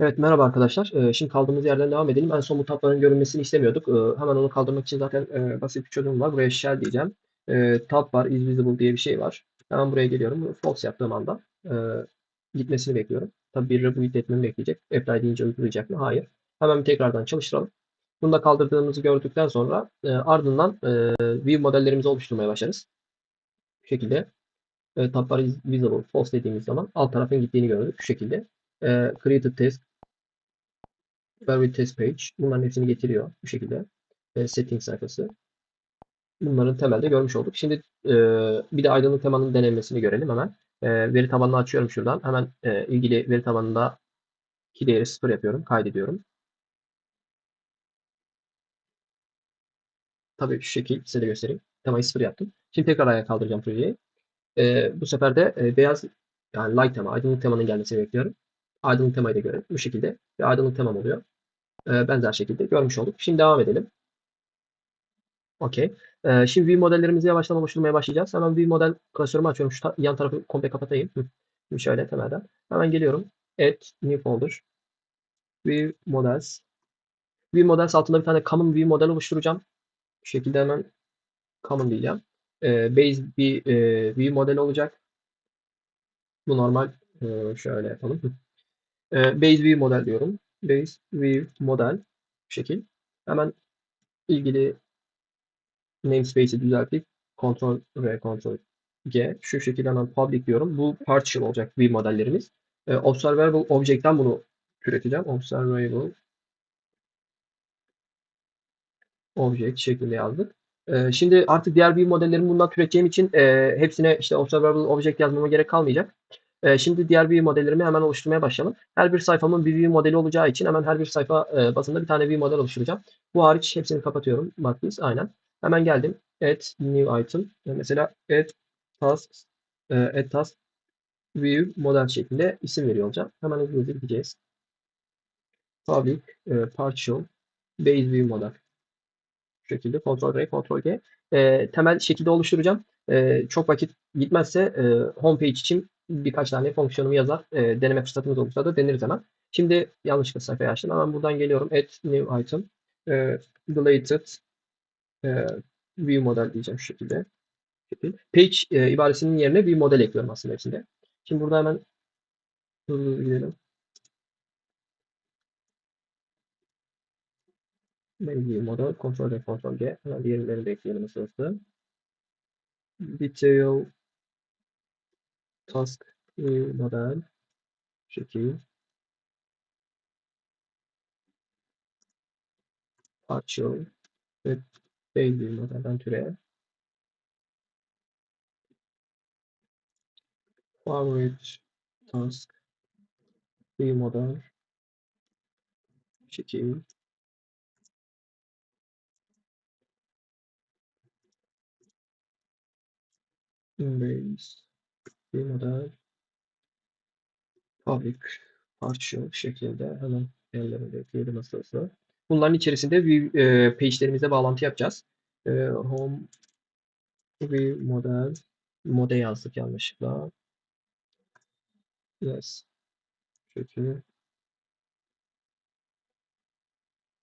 Evet merhaba arkadaşlar. Ee, şimdi kaldığımız yerden devam edelim. En son bu tabların görünmesini istemiyorduk. Ee, hemen onu kaldırmak için zaten e, basit bir çözüm var. Buraya shell diyeceğim. Ee, tab var, is visible diye bir şey var. Hemen buraya geliyorum. False yaptığım anda e, gitmesini bekliyorum. Tabii bir reboot etmemi bekleyecek. Apply deyince uygulayacak mı? Hayır. Hemen tekrardan çalıştıralım. Bunu da kaldırdığımızı gördükten sonra e, ardından e, view modellerimizi oluşturmaya başlarız. Bu şekilde e, tab is visible false dediğimiz zaman alt tarafın gittiğini gördük. Şu şekilde. E, created test Query test page. Bunların hepsini getiriyor bu şekilde. E, setting sayfası. Bunların temelde görmüş olduk. Şimdi e, bir de aydınlık temanın denemesini görelim hemen. E, veri tabanını açıyorum şuradan. Hemen e, ilgili veri tabanında ki değeri 0 yapıyorum. Kaydediyorum. Tabii şu şekil size de göstereyim. Temayı 0 yaptım. Şimdi tekrar ayağa kaldıracağım projeyi. E, bu sefer de e, beyaz yani light tema, aydınlık temanın gelmesini bekliyorum. Aydınlık temayı da görelim. Bu şekilde bir aydınlık temam oluyor. E, benzer şekilde görmüş olduk. Şimdi devam edelim. Okey. Ee, şimdi view modellerimizi yavaştan oluşturmaya başlayacağız. Hemen view model klasörümü açıyorum. Şu yan tarafı komple kapatayım. Şimdi şöyle temelden. Hemen geliyorum. Add new folder. View models. View models altında bir tane common view model oluşturacağım. Bu şekilde hemen common diyeceğim. Ee, base bir e, view model olacak. Bu normal. e, şöyle yapalım. Hı. Ee, base view model diyorum. Base view model. Bu şekil. Hemen ilgili namespace'i düzeltip Ctrl V, Ctrl G şu şekilde hemen public diyorum. Bu partial olacak view modellerimiz. E, observable object'ten bunu türeteceğim. Observable object şeklinde yazdık. E, şimdi artık diğer view modellerimi bundan türeteceğim için e, hepsine işte observable object yazmama gerek kalmayacak. E, şimdi diğer view modellerimi hemen oluşturmaya başlayalım. Her bir sayfamın bir view modeli olacağı için hemen her bir sayfa e, bazında bir tane view model oluşturacağım. Bu hariç hepsini kapatıyorum. Bak biz aynen. Hemen geldim. Add new item. Mesela add task e, add task view model şeklinde isim veriyor olacağım. Hemen hızlı gideceğiz. Public e, partial base view model. Şekilde Ctrl R, Ctrl G. E, temel şekilde oluşturacağım. E, çok vakit gitmezse e, homepage için birkaç tane fonksiyonumu yazar. E, deneme fırsatımız olursa da deneriz hemen. Şimdi yanlışlıkla sayfayı açtım. Hemen buradan geliyorum. Add new item. E, deleted e, view model diyeceğim şu şekilde. Page e, ibaresinin yerine bir model ekliyorum aslında hepsinde. Şimdi burada hemen hızlı gidelim. View model, Ctrl V, Ctrl G. Hemen diğerlerini de ekleyelim hızlı. Detail task view model şekil. Partial ve view modelden türe. Favorite task view model şekil. View model public partial şekilde hemen yerlerine de ekleyelim nasılsa. Bunların içerisinde view, e, page'lerimize bağlantı yapacağız. E, home view model mode yazdık yanlışlıkla. Yes. Şekil.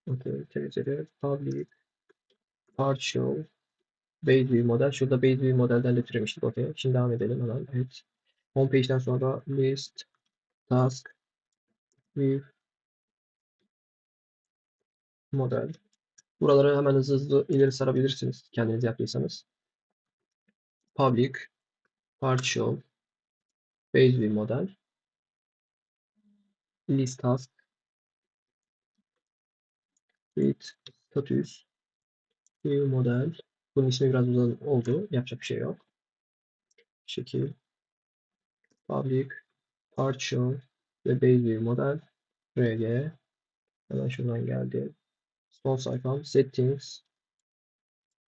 Okay, TCD public partial base view model. Şurada base view modelden de türemiştik. Okay. Şimdi devam edelim hemen. Evet. Homepage'den sonra list task view model. Buraları hemen hızlı hızlı ileri sarabilirsiniz kendiniz yaptıysanız. Public partial base view model list task with status view model bunun ismi biraz uzun oldu. Yapacak bir şey yok. Şekil public partial ve base view model rg hemen şuradan geldi. Son sayfam settings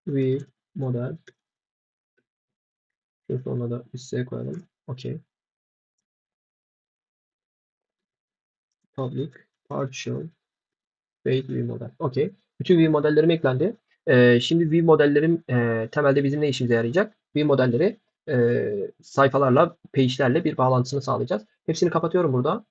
view model Şunu sonra da üstüne koyalım. OK. Public partial base view model. OK. Bütün view modellerim eklendi. Ee, şimdi view modellerim e, temelde bizim ne işimize yarayacak? View modelleri e, sayfalarla, page'lerle bir bağlantısını sağlayacağız. Hepsini kapatıyorum burada.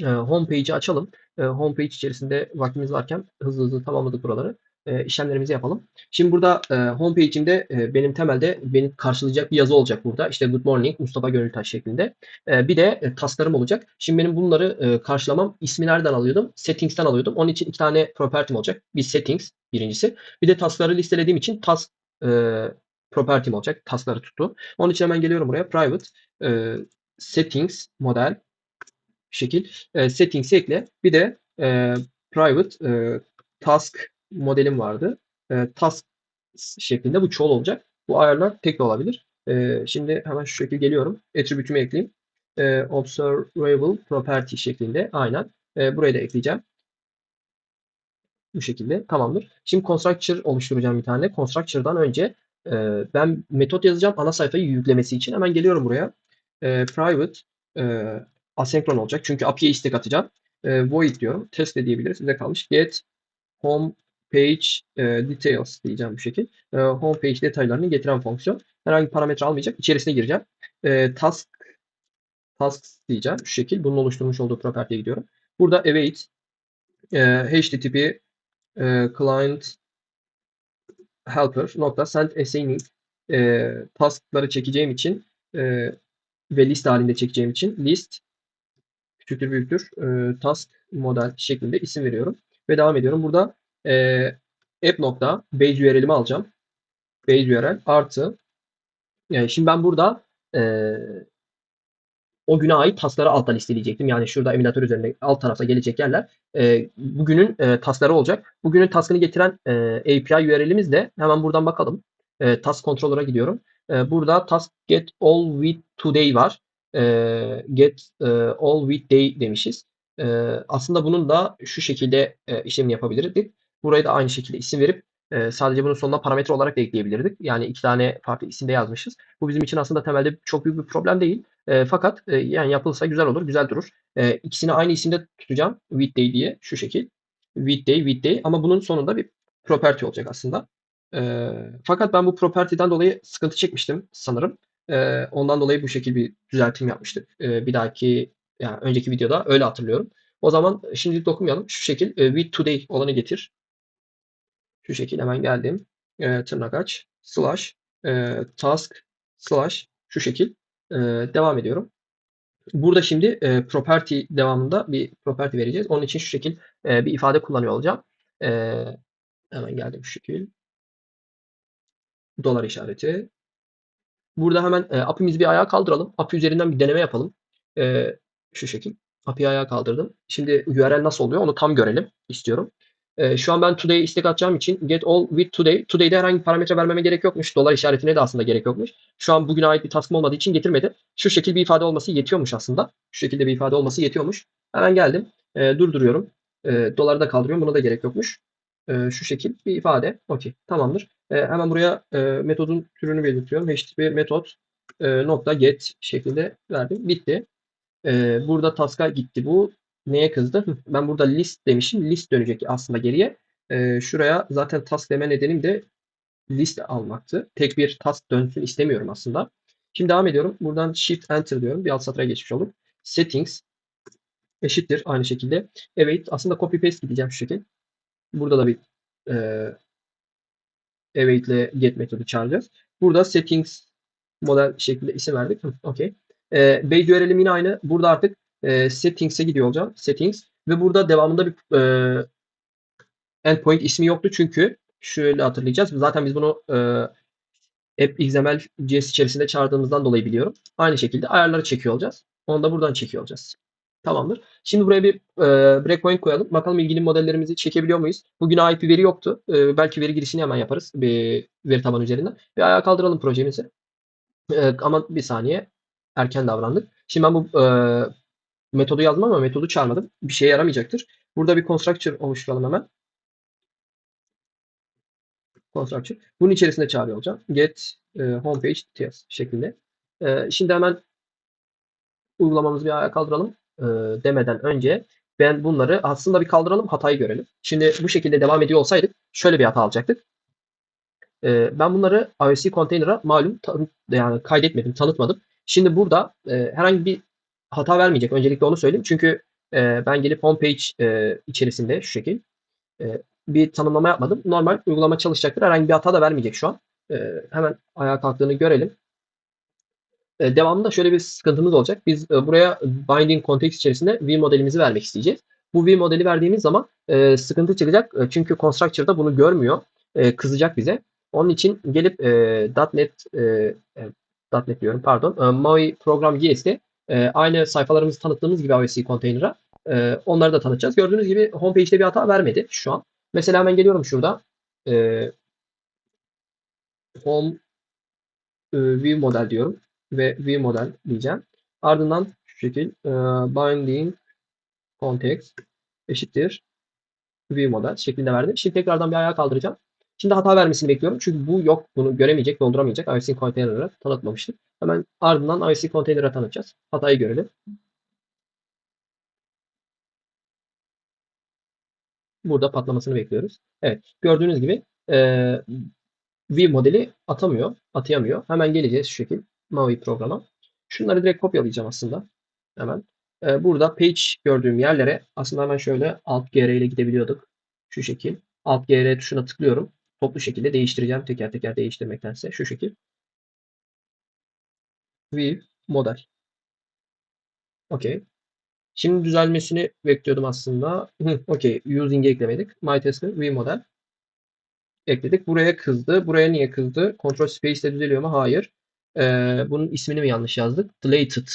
e, homepage'i açalım. E, homepage içerisinde vaktimiz varken hızlı hızlı tamamladık buraları. E, işlemlerimizi yapalım. Şimdi burada e, homepage'imde e, benim temelde beni karşılayacak bir yazı olacak burada. İşte good morning Mustafa Gönültaş şeklinde. E, bir de e, tasklarım olacak. Şimdi benim bunları e, karşılamam ismi nereden alıyordum? Settings'ten alıyordum. Onun için iki tane property'm olacak. Bir settings birincisi. Bir de taskları listelediğim için task e, property'm olacak. Taskları tuttu. Onun için hemen geliyorum buraya. Private e, settings model şekil e, settings'i ekle. Bir de e, private e, task modelim vardı. E, task şeklinde bu çoğul olacak. Bu ayarlar tek olabilir. E, şimdi hemen şu şekilde geliyorum. Attribute'ümü ekleyeyim. E, observable property şeklinde aynen. E, buraya da ekleyeceğim. Bu şekilde tamamdır. Şimdi constructor oluşturacağım bir tane. Constructor'dan önce e, ben metot yazacağım ana sayfayı yüklemesi için. Hemen geliyorum buraya. E, private e, asenkron olacak. Çünkü API'ye istek atacağım. E, void diyorum. Test de diyebiliriz. Size kalmış. Get home page e, details diyeceğim bu şekil. E, home page detaylarını getiren fonksiyon. Herhangi bir parametre almayacak. İçerisine gireceğim. E, task tasks diyeceğim. Şu şekil. Bunun oluşturmuş olduğu property'ye gidiyorum. Burada await e, http e, client helper nokta send assigning e, taskları çekeceğim için e, ve list halinde çekeceğim için list küçüktür büyüktür e, task model şeklinde isim veriyorum ve devam ediyorum. Burada e, app nokta base URL'imi alacağım. Base URL artı yani şimdi ben burada e, o güne ait taskları altta listeleyecektim. Yani şurada emülatör üzerinde alt tarafta gelecek yerler e, bugünün e, taskları olacak. Bugünün taskını getiren e, API URL'imiz de hemen buradan bakalım. E, task controller'a gidiyorum. E, burada task get all with today var. E, get e, all with day demişiz. E, aslında bunun da şu şekilde e, işlemini yapabilirdik. Burayı da aynı şekilde isim verip e, sadece bunun sonuna parametre olarak da ekleyebilirdik. Yani iki tane farklı isimde yazmışız. Bu bizim için aslında temelde çok büyük bir problem değil. E, fakat e, yani yapılsa güzel olur, güzel durur. E, ikisini aynı isimde tutacağım. Weekday diye şu şekil. Weekday, weekday ama bunun sonunda bir property olacak aslında. E, fakat ben bu property'den dolayı sıkıntı çekmiştim sanırım. E, ondan dolayı bu şekilde bir düzeltim yapmıştık. E, bir dahaki yani önceki videoda öyle hatırlıyorum. O zaman şimdilik dokunmayalım. Şu şekil e, with today olanı getir. Şu şekil hemen geldim. E, tırnak aç. Slash e, task slash şu şekil e, devam ediyorum. Burada şimdi e, property devamında bir property vereceğiz. Onun için şu şekil e, bir ifade kullanıyor olacağım. E, hemen geldim şu şekil. Dolar işareti. Burada hemen e, API'mizi bir ayağa kaldıralım. API üzerinden bir deneme yapalım. E, şu şekil. API'yi ayağa kaldırdım. Şimdi URL nasıl oluyor onu tam görelim istiyorum. E, şu an ben today istek atacağım için get all with today. Today'de herhangi bir parametre vermeme gerek yokmuş. Dolar işaretine de aslında gerek yokmuş. Şu an bugüne ait bir taskım olmadığı için getirmedi. Şu şekil bir ifade olması yetiyormuş aslında. Şu şekilde bir ifade olması yetiyormuş. Hemen geldim. E, durduruyorum. E, doları da kaldırıyorum. Buna da gerek yokmuş. E, şu şekil bir ifade. Okey. Tamamdır. E, hemen buraya e, metodun türünü belirtiyorum. HTTP metot e, nokta get şeklinde verdim. Bitti. E, burada task'a gitti bu neye kızdı? Ben burada list demişim. List dönecek aslında geriye. Ee, şuraya zaten task deme nedenim de list almaktı. Tek bir task dönsün istemiyorum aslında. Şimdi devam ediyorum. Buradan shift enter diyorum. Bir alt satıra geçmiş oldum. Settings eşittir aynı şekilde. Evet aslında copy paste gideceğim şu şekilde. Burada da bir e, await ile get metodu çağıracağız. Burada settings model şeklinde isim verdik. Okey. E, base URL'im yine aynı. Burada artık e, settings'e gidiyor olacağım. Settings ve burada devamında bir e, endpoint ismi yoktu çünkü şöyle hatırlayacağız. Zaten biz bunu e, app XML JS içerisinde çağırdığımızdan dolayı biliyorum. Aynı şekilde ayarları çekiyor olacağız. Onu da buradan çekiyor olacağız. Tamamdır. Şimdi buraya bir e, breakpoint koyalım. Bakalım ilgili modellerimizi çekebiliyor muyuz? Bugün ait bir veri yoktu. E, belki veri girişini hemen yaparız. Bir veri tabanı üzerinden. Bir ayağa kaldıralım projemizi. E, ama bir saniye erken davrandık. Şimdi ben bu e, metodu yazdım ama metodu çağırmadım. Bir şeye yaramayacaktır. Burada bir constructor oluşturalım hemen. Constructor. Bunun içerisinde çağırıyor olacağım. Get e, homepage details şeklinde. E, şimdi hemen uygulamamızı bir ayağa kaldıralım e, demeden önce ben bunları aslında bir kaldıralım hatayı görelim. Şimdi bu şekilde devam ediyor olsaydık şöyle bir hata alacaktık. E, ben bunları IOC container'a malum yani kaydetmedim, tanıtmadım. Şimdi burada e, herhangi bir hata vermeyecek. Öncelikle onu söyleyeyim. Çünkü e, ben gelip homepage e, içerisinde şu şekil e, bir tanımlama yapmadım. Normal uygulama çalışacaktır. Herhangi bir hata da vermeyecek şu an. E, hemen ayağa kalktığını görelim. E, devamında şöyle bir sıkıntımız olacak. Biz e, buraya binding context içerisinde view modelimizi vermek isteyeceğiz. Bu view modeli verdiğimiz zaman e, sıkıntı çıkacak. E, çünkü constructor'da bunu görmüyor. E, kızacak bize. Onun için gelip e, .NET e, e, .NET diyorum pardon. E, Maui program JS'de e, aynı sayfalarımızı tanıttığımız gibi IOC container'a e, onları da tanıtacağız. Gördüğünüz gibi homepage'de bir hata vermedi şu an. Mesela ben geliyorum şurada. E, home e, view model diyorum ve view model diyeceğim. Ardından şu şekil e, binding context eşittir view model şeklinde verdim. Şimdi tekrardan bir ayağa kaldıracağım. Şimdi hata vermesini bekliyorum. Çünkü bu yok. Bunu göremeyecek, dolduramayacak. IOC Container'a tanıtmamıştık. Hemen ardından IOC Container'a tanıtacağız. Hatayı görelim. Burada patlamasını bekliyoruz. Evet. Gördüğünüz gibi e, view modeli atamıyor. Atayamıyor. Hemen geleceğiz şu şekil. Maui programa. Şunları direkt kopyalayacağım aslında. Hemen. E, burada page gördüğüm yerlere aslında hemen şöyle alt GR ile gidebiliyorduk. Şu şekil. Alt GR tuşuna tıklıyorum toplu şekilde değiştireceğim. Teker teker değiştirmektense şu şekil. View model. Okey. Şimdi düzelmesini bekliyordum aslında. Okey. Using'e eklemedik. MyTester view model. Ekledik. Buraya kızdı. Buraya niye kızdı? Control space ile düzeliyor mu? Hayır. Ee, bunun ismini mi yanlış yazdık? Deleted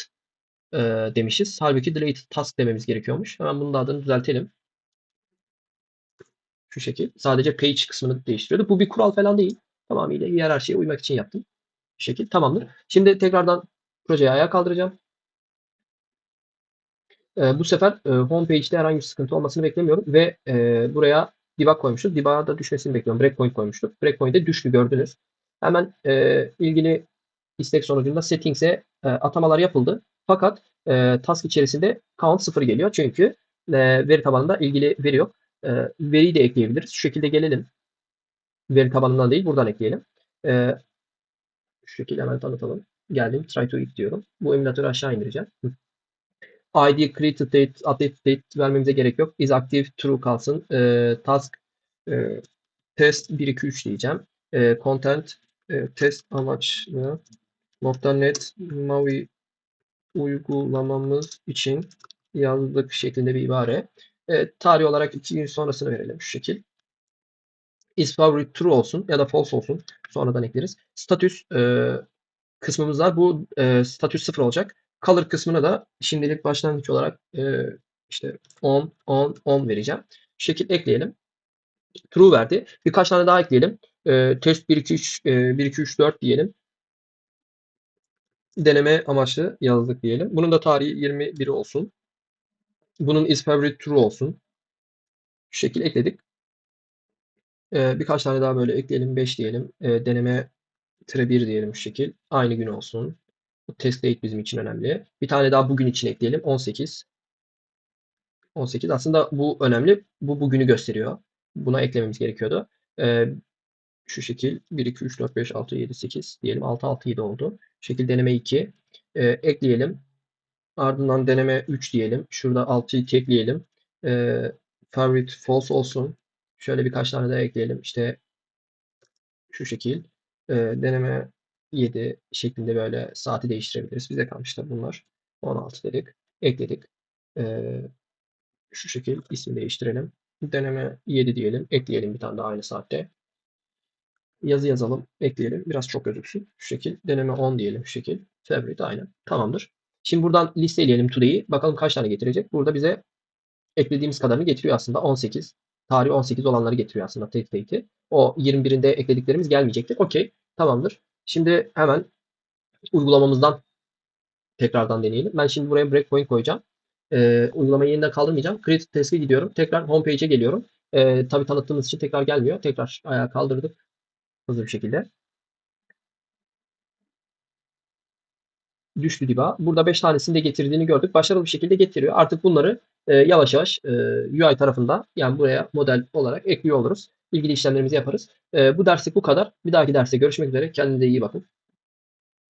e, demişiz. Halbuki deleted task dememiz gerekiyormuş. Hemen bunun adını düzeltelim. Şu şekil. Sadece page kısmını değiştiriyordu. Bu bir kural falan değil. Tamamıyla hiyerarşiye uymak için yaptım. Bu şekil. Tamamdır. Şimdi tekrardan projeyi ayağa kaldıracağım. Ee, bu sefer e, homepage'de herhangi bir sıkıntı olmasını beklemiyorum ve e, buraya debug koymuştuk. Debug'a da düşmesini bekliyorum. Breakpoint koymuştuk. Breakpoint'e düştü gördünüz. Hemen e, ilgili istek sonucunda settings'e e, atamalar yapıldı. Fakat e, task içerisinde count 0 geliyor. Çünkü e, veri tabanında ilgili veri yok. E, veriyi de ekleyebiliriz. Şu şekilde gelelim. Veri tabanından değil buradan ekleyelim. E, şu şekilde hemen tanıtalım. Geldim. Try to it diyorum. Bu emülatörü aşağı indireceğim. ID created date, update date vermemize gerek yok. Is active true kalsın. E, task e, test 1 2 3 diyeceğim. E, content e, test amaçlı .NET Maui uygulamamız için yazdık şeklinde bir ibare. E, tarih olarak 2 gün sonrasını verelim şu şekil. Is favorite true olsun ya da false olsun. Sonradan ekleriz. Status e, kısmımız var. Bu e, status 0 olacak. Color kısmına da şimdilik başlangıç olarak e, işte 10, 10, 10 vereceğim. Şu şekil ekleyelim. True verdi. Birkaç tane daha ekleyelim. E, test 1, 2, 3, e, 1, 2, 3, 4 diyelim. Deneme amaçlı yazdık diyelim. Bunun da tarihi 21 olsun. Bunun is favorite true olsun. Şu şekil ekledik. Ee, birkaç tane daha böyle ekleyelim. 5 diyelim. Ee, deneme tire 1 diyelim şu şekil. Aynı gün olsun. Bu test date bizim için önemli. Bir tane daha bugün için ekleyelim. 18. 18. Aslında bu önemli. Bu bugünü gösteriyor. Buna eklememiz gerekiyordu. Ee, şu şekil 1, 2, 3, 4, 5, 6, 7, 8 diyelim. 6, 6, 7 oldu. Şekil deneme 2. Ee, ekleyelim. Ardından deneme 3 diyelim. Şurada 6'yı tekleyelim. Ee, favorite false olsun. Şöyle birkaç tane daha ekleyelim. İşte şu şekil. Ee, deneme 7 şeklinde böyle saati değiştirebiliriz. Bize kalmıştı bunlar. 16 dedik. Ekledik. Ee, şu şekil ismi değiştirelim. Deneme 7 diyelim. Ekleyelim bir tane daha aynı saatte. Yazı yazalım. Ekleyelim. Biraz çok gözüksün. Şu şekil. Deneme 10 diyelim. Şu şekil. Favorite aynen. Tamamdır. Şimdi buradan listeleyelim today'i. Bakalım kaç tane getirecek. Burada bize eklediğimiz kadarını getiriyor aslında. 18. Tarih 18 olanları getiriyor aslında tek date'i. O 21'inde eklediklerimiz gelmeyecektir. Okey. Tamamdır. Şimdi hemen uygulamamızdan tekrardan deneyelim. Ben şimdi buraya breakpoint koyacağım. Ee, uygulamayı yeniden kaldırmayacağım. Create test'e gidiyorum. Tekrar homepage'e geliyorum. Ee, tabii tanıttığımız için tekrar gelmiyor. Tekrar ayağa kaldırdık. Hızlı bir şekilde. Düştü diba. Burada 5 tanesini de getirdiğini gördük. Başarılı bir şekilde getiriyor. Artık bunları e, yavaş yavaş e, UI tarafında yani buraya model olarak ekliyor oluruz. İlgili işlemlerimizi yaparız. E, bu derslik bu kadar. Bir dahaki derste görüşmek üzere. Kendinize iyi bakın.